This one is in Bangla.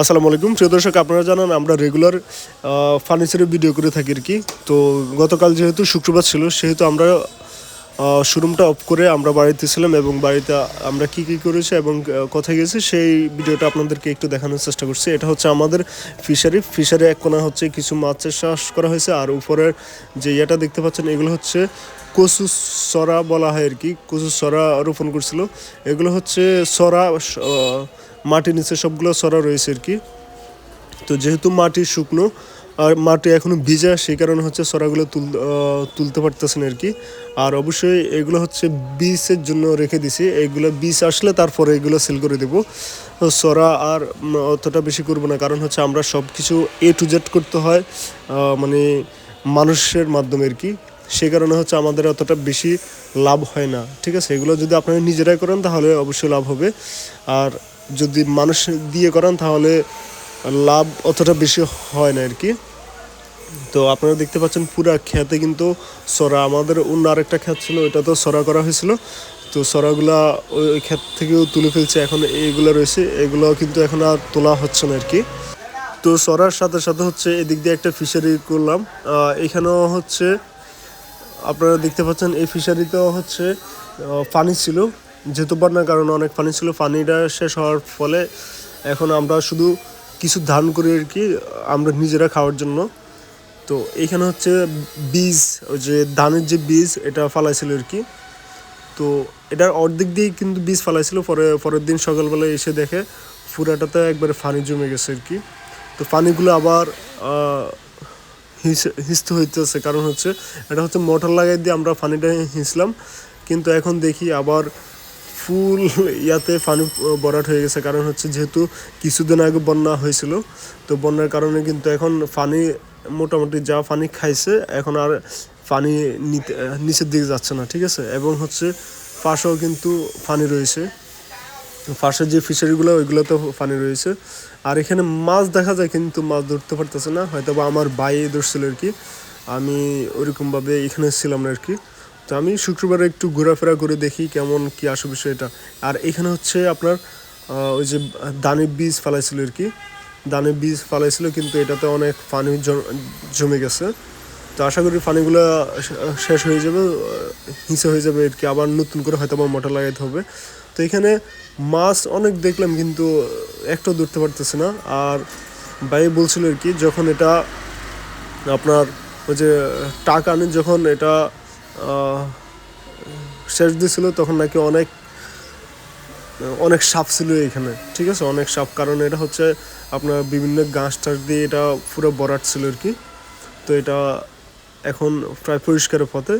আসসালামু আলাইকুম। প্রিয় দর্শক, আপনারা জানান আমরা রেগুলার ফার্নিচারের ভিডিও করে থাকি আর কি। তো গতকাল যেহেতু শুক্রবার ছিল, সেহেতু আমরা শোরুমটা অফ করে আমরা বাড়িতে ছিলাম এবং বাড়িতে আমরা কি কি করেছি এবং কোথায় গেছি, সেই ভিডিওটা আপনাদেরকে একটু দেখানোর চেষ্টা করছি। এটা হচ্ছে আমাদের ফিশারি ফিশারি এক কোণা হচ্ছে কিছু মাছের চাষ করা হয়েছে আর উপরের যে ইয়েটা দেখতে পাচ্ছেন, এগুলো হচ্ছে কচু সরা বলা হয় আর কি। কচু সরা রোপণ করছিল। এগুলো হচ্ছে সরা মাটির নিচে সবগুলো সরা রয়েছে আর কি। তো যেহেতু মাটি শুকনো, আর মাটি এখনও ভিজা, সেই কারণে হচ্ছে সরাগুলো তুল তুলতে পারতেছেন আর কি। আর অবশ্যই এগুলো হচ্ছে বীজের জন্য রেখে দিছি। এগুলো বীজ আসলে তারপরে এগুলো সেল করে দেবো। সরা আর অতটা বেশি করব না, কারণ হচ্ছে আমরা সব কিছু এ টু জেড করতে হয় মানে মানুষের মাধ্যমে আর কি। সে কারণে হচ্ছে আমাদের অতটা বেশি লাভ হয় না, ঠিক আছে? এগুলো যদি আপনারা নিজেরাই করেন, তাহলে অবশ্যই লাভ হবে। আর যদি মানুষ দিয়ে করান, তাহলে লাভ অতটা বেশি হয় না আর কি। তো আপনারা দেখতে পাচ্ছেন পুরা খেতে কিন্তু সরা। আমাদের অন্য আরেকটা ক্ষেত ছিল ওইটা তো সরা করা হয়েছিল। তো সরাগুলা ওই ওই ক্ষেত থেকেও তুলে ফেলছে। এখন এইগুলো রয়েছে এগুলো কিন্তু এখন আর তোলা হচ্ছে না আর কি। তো সরার সাথে সাথে হচ্ছে এদিক দিয়ে একটা ফিশারি করলাম। এখানেও হচ্ছে, আপনারা দেখতে পাচ্ছেন এই ফিশারিতেও হচ্ছে পানি ছিল। যেহেতু বন্যার কারণে অনেক পানি ছিল, পানিটা শেষ হওয়ার ফলে এখন আমরা শুধু কিছু ধান করি আর কি, আমরা নিজেরা খাওয়ার জন্য। তো এখানে হচ্ছে বীজ, ওই যে ধানের যে বীজ, এটা ফালাইছিল আর কি। তো এটার অর্ধেক দিয়ে কিন্তু বীজ ফালাইছিল, পরে, পরের দিন সকালবেলা এসে দেখে পুরাটাতে একবারে পানি জমে গেছে আর কি। তো পানিগুলো আবার হিস- হইতেছে, কারণ হচ্ছে এটা হচ্ছে মোটর লাগাই দিয়ে আমরা পানিটা হিঁচলাম, কিন্তু এখন দেখি আবার ফুল ইয়াতে পানি ভরাট হয়ে গেছে। কারণ হচ্ছে যেহেতু কিছুদিন আগে বন্যা হয়েছিল, তো বন্যার কারণে কিন্তু এখন পানি মোটামুটি যা পানি খাইছে, এখন আর পানি নিতে, নিচের দিকে যাচ্ছে না, ঠিক আছে? এবং হচ্ছে পাশেও কিন্তু পানি রয়েছে। পাশে যে ফিশারিগুলো ওইগুলোতে পানি রয়েছে। আর এখানে মাছ দেখা যায়, কিন্তু মাছ ধরতে পারতেছে না। হয়তো বা আমার বাই ধরছিল আর কি। আমি ওইরকমভাবে এখানে ছিলাম না আর কি। তো আমি শুক্রবারে একটু ঘোরাফেরা করে দেখি কেমন কি আসে বিষয়টা। আর এখানে হচ্ছে আপনার ওই যে দানের বীজ ফালাইছিল আর কি। দানের বীজ ফালাইছিল কিন্তু এটাতে অনেক পানি জমে গেছে। তো আশা করি পানিগুলো শেষ হয়ে যাবে, হিসে হয়ে যাবে আর কি। আবার নতুন করে হয়তো আমার মোটর লাগাইতে হবে। তো এখানে মাছ অনেক দেখলাম কিন্তু একটাও ধরতে পারতেছে না। আর ভাই বলছিল আর কি, যখন এটা আপনার ওই যে টাকা আনে যখন এটা শেষ দিছিল, তখন নাকি অনেক অনেক সাপ ছিল এখানে, ঠিক আছে? অনেক সাপ, কারণ এটা হচ্ছে আপনার বিভিন্ন গাছ টাছ দিয়ে এটা পুরো বরাট ছিল আর কি। তো এটা এখন প্রায় পরিষ্কারের পথে